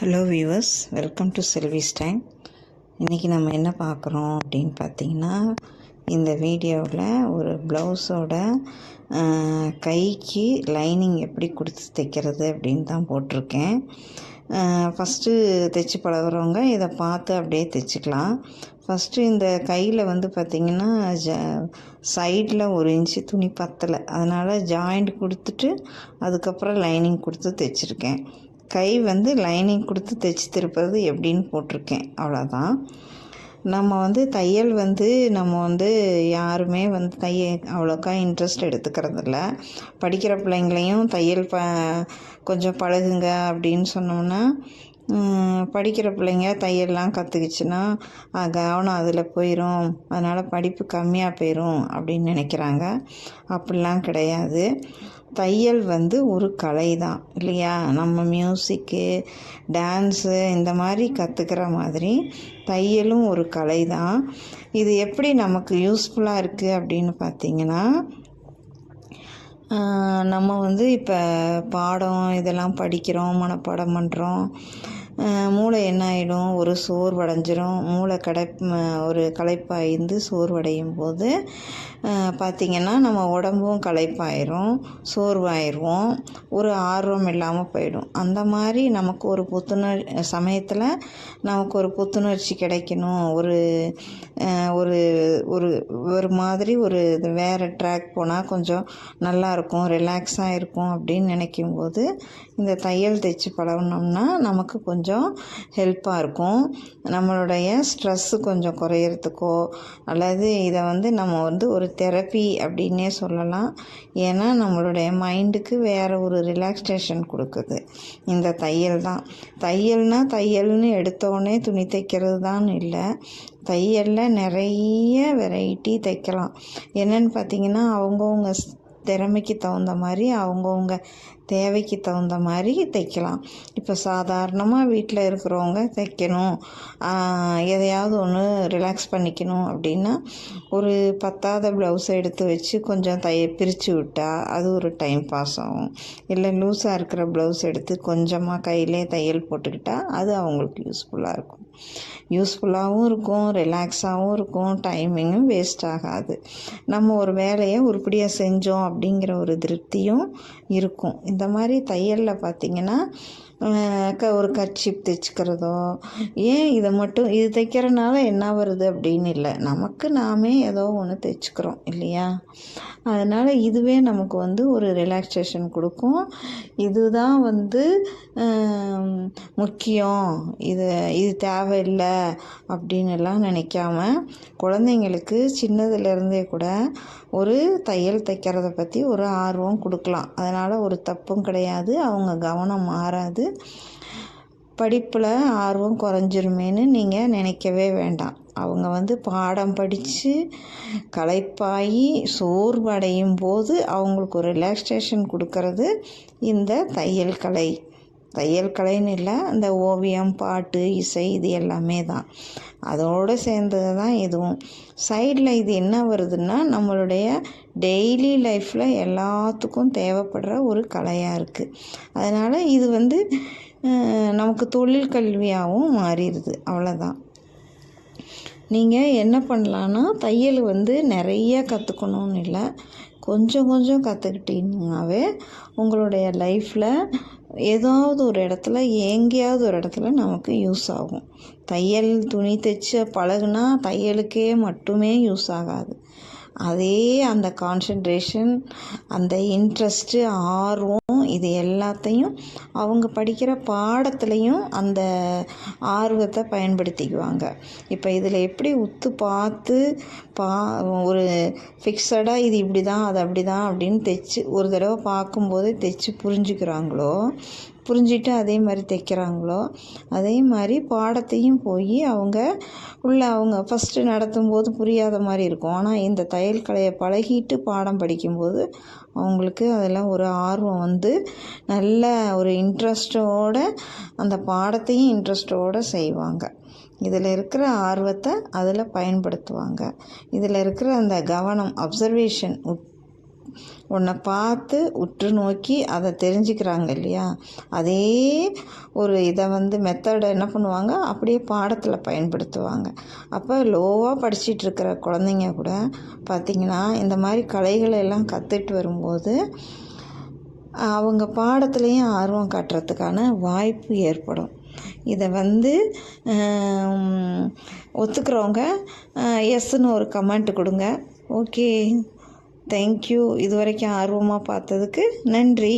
Hello viewers welcome to Selvi's time இன்றைக்கி நம்ம என்ன பார்க்குறோம் அப்படின்னு பார்த்தீங்கன்னா இந்த வீடியோவில் ஒரு ப்ளவுஸோட கைக்கு லைனிங் எப்படி கொடுத்து தைக்கிறது அப்படின்னு தான் போட்டிருக்கேன். ஃபஸ்ட்டு தைச்சி பழகுறவங்க இதை பார்த்து அப்படியே தைச்சிக்கலாம். ஃபஸ்ட்டு இந்த கையில் வந்து பார்த்திங்கன்னா ஜ சைடில் ஒரு இன்ச்சு துணி பத்தலை. அதனால் ஜாயிண்ட் கொடுத்துட்டு அதுக்கப்புறம் லைனிங் கொடுத்து தைச்சிருக்கேன். கை வந்து லைனிங் கொடுத்து தைச்சி திருப்பது எப்படின்னு போட்டிருக்கேன். அவ்வளோதான் நம்ம வந்து தையல் வந்து நம்ம வந்து யாருமே வந்து தைய அவ்வளோக்கா இன்ட்ரெஸ்ட் எடுத்துக்கிறதில்ல. படிக்கிற பிள்ளைங்களையும் தையல் ப கொஞ்சம் பழகுங்க அப்படின்னு சொன்னோம்னா படிக்கிற பிள்ளைங்க தையல்லாம் கற்றுக்குச்சுன்னா கவனம் அதில் போயிடும் அதனால் படிப்பு கம்மியாக போயிடும் அப்படின்னு நினைக்கிறாங்க. அப்படிலாம் கிடையாது. தையல் வந்து ஒரு கலை தான் இல்லையா? நம்ம மியூசிக்கு டான்ஸு இந்த மாதிரி கற்றுக்கிற மாதிரி தையலும் ஒரு கலை தான் இது எப்படி நமக்கு யூஸ்ஃபுல்லாக இருக்குது அப்படின்னு பார்த்தீங்கன்னா நம்ம வந்து இப்போ பாடம் இதெல்லாம் படிக்கிறோம் மனப்பாடம் பண்ணுறோம் மூளை என்ன ஆகிடும் ஒரு சோர்வடைஞ்சிரும். மூளை கடை ஒரு களைப்பாய்ந்து சோர்வடையும் போது பார்த்திங்கன்னா நம்ம உடம்பும் களைப்பாயிரும் சோர்வாயிடுவோம் ஒரு ஆர்வம் இல்லாமல் போயிடும். அந்த மாதிரி நமக்கு ஒரு புத்துணர் சமயத்தில் நமக்கு ஒரு புத்துணர்ச்சி கிடைக்கணும். ஒரு ஒரு ஒரு ஒரு மாதிரி ஒரு இது வேறு ட்ராக் போனால் கொஞ்சம் நல்லா இருக்கும் ரிலாக்ஸாக இருக்கும் அப்படின்னு நினைக்கும் போது இந்த தையல் தைச்சி பழகினோம்னா நமக்கு கொஞ்சம் ஹெல்ப்பாக இருக்கும். நம்மளுடைய ஸ்ட்ரெஸ்ஸு கொஞ்சம் குறையிறதுக்கோ அல்லது இதை வந்து நம்ம வந்து ஒரு தெரப்பி அப்படின்னே சொல்லலாம். ஏன்னா நம்மளுடைய மைண்டுக்கு வேறு ஒரு ரிலாக்ஸேஷன் கொடுக்குது. இந்த தையல் தான். தையல்னால் தையல்னு எடுத்தோடனே துணி தைக்கிறது தான் இல்லை. தையலில் நிறைய வெரைட்டி தைக்கலாம். என்னென்னு பார்த்தீங்கன்னா அவங்கவுங்க ஸ்- திறமைக்கு தகுந்த மாதிரி அவங்கவுங்க தேவைக்கு தகுந்த மாதிரி தைக்கலாம். இப்போ சாதாரணமாக வீட்டில் இருக்கிறவங்க தைக்கணும். எதையாவது ஒன்று ரிலாக்ஸ் பண்ணிக்கணும் அப்படின்னா ஒரு பத்தாத ப்ளவுஸை எடுத்து வச்சு கொஞ்சம் தைய பிரித்து விட்டால் அது ஒரு டைம் பாஸ் ஆகும். இல்லை லூஸாக இருக்கிற ப்ளவுஸ் எடுத்து கொஞ்சமாக கையிலே தையல் போட்டுக்கிட்டால் அது அவங்களுக்கு யூஸ்ஃபுல்லாக இருக்கும். யூஸ்ஃபுல்லாகவும் இருக்கும் ரிலாக்ஸாகவும் இருக்கும் டைமிங்கும் வேஸ்ட் ஆகாது. நம்ம ஒரு வேலையை உருப்படியாக செஞ்சோம் அப்படிங்கிற ஒரு திருப்தியும் இருக்கும். இந்த மாதிரி தையலில் பார்த்திங்கன்னா க ஒரு கர்ச்சிப் தைச்சிக்கிறதோ ஏன் இதை மட்டும் இது தைக்கிறனால என்ன வருது அப்படின்னு இல்லை. நமக்கு நாமே ஏதோ ஒன்று தைச்சிக்கிறோம் இல்லையா? அதனால் இதுவே நமக்கு வந்து ஒரு ரிலாக்ஸேஷன் கொடுக்கும். இதுதான் வந்து முக்கியம். இது இது தேவையில்லை அப்படின்னு எல்லாம் நினைக்காம குழந்தைங்களுக்கு சின்னதுலேருந்தே கூட ஒரு தையல் தைக்கிறத பற்றி ஒரு ஆர்வம் கொடுக்கலாம். அதனால் ஒரு தப்பும் கிடையாது. அவங்க கவனம் மாறாது. படிப்பில் ஆர்வம் குறைஞ்சிருமேன்னு நீங்கள் நினைக்கவே வேண்டாம். அவங்க வந்து பாடம் படித்து களைப்பாகி சோர்வடையும் போது அவங்களுக்கு ஒரு ரிலாக்ஸேஷன் கொடுக்கறது இந்த தையல் கலை. தையல் கலைன்னு இல்லை இந்த ஓவியம் பாட்டு இசை இது எல்லாமே தான். அதோடு சேர்ந்தது தான் இதுவும். சைடில் இது என்ன வருதுன்னா நம்மளுடைய டெய்லி லைஃப்பில் எல்லாத்துக்கும் தேவைப்படுற ஒரு கலையாக இருக்குது அதனால் இது வந்து நமக்கு தொழில் கல்வியாகவும் மாறிடுது. அவ்வளோதான். நீங்கள் என்ன பண்ணலான்னா தையல் வந்து நிறைய கற்றுக்கணும்னு இல்லை. கொஞ்சம் கொஞ்சம் கற்றுக்கிட்டீங்கனாவே உங்களுடைய லைஃப்பில் ஏதாவது ஒரு இடத்துல எங்கேயாவது ஒரு இடத்துல நமக்கு யூஸ் ஆகும். தையல் துணி தைச்ச பழகுனா தையலுக்கே மட்டுமே யூஸ் ஆகாது. அதே அந்த கான்சன்ட்ரேஷன் அந்த இன்ட்ரெஸ்ட்டு ஆர்வம் இது எல்லாத்தையும் அவங்க படிக்கிற பாடத்துலேயும் அந்த ஆர்வத்தை பயன்படுத்திக்குவாங்க. இப்போ இதில் எப்படி உத்து பார்த்து பா ஒரு ஃபிக்ஸடாக இது இப்படி தான் அது அப்படி தான் அப்படின்னு தைச்சு ஒரு தடவை பார்க்கும்போதே தைச்சு புரிஞ்சுக்கிறாங்களோ புரிஞ்சிட்டு அதே மாதிரி தைக்கிறாங்களோ அதே மாதிரி பாடத்தையும் போய் அவங்க உள்ள அவங்க ஃபஸ்ட்டு நடத்தும்போது புரியாத மாதிரி இருக்கும். ஆனால் இந்த தையல் கலையை பழகிட்டு பாடம் படிக்கும்போது அவங்களுக்கு அதில் ஒரு ஆர்வம் வந்து நல்ல ஒரு இன்ட்ரெஸ்டோட அந்த பாடத்தையும் இன்ட்ரெஸ்டோடு செய்வாங்க. இதில் இருக்கிற ஆர்வத்தை அதில் பயன்படுத்துவாங்க. இதில் இருக்கிற அந்த கவனம் அப்சர்வேஷன் உன்னை பார்த்து உற்று நோக்கி அதை தெரிஞ்சுக்கிறாங்க இல்லையா? அதே ஒரு இதை வந்து மெத்தடை என்ன பண்ணுவாங்க? அப்படியே பாடத்தில் பயன்படுத்துவாங்க. அப்போ லோவாக படிச்சிட்டு இருக்கிற குழந்தைங்க கூட பார்த்திங்கன்னா இந்த மாதிரி கலைகளை எல்லாம் கற்றுட்டு வரும்போது அவங்க பாடத்துலேயும் ஆர்வம் காட்டுறதுக்கான வாய்ப்பு ஏற்படும். இதை வந்து ஒத்துக்கிறவங்க எஸ்ன்னு ஒரு கமெண்ட் கொடுங்க. ஓகே தேங்க்யூ இது வரைக்கும் ஆர்வமாக பார்த்ததுக்கு நன்றி.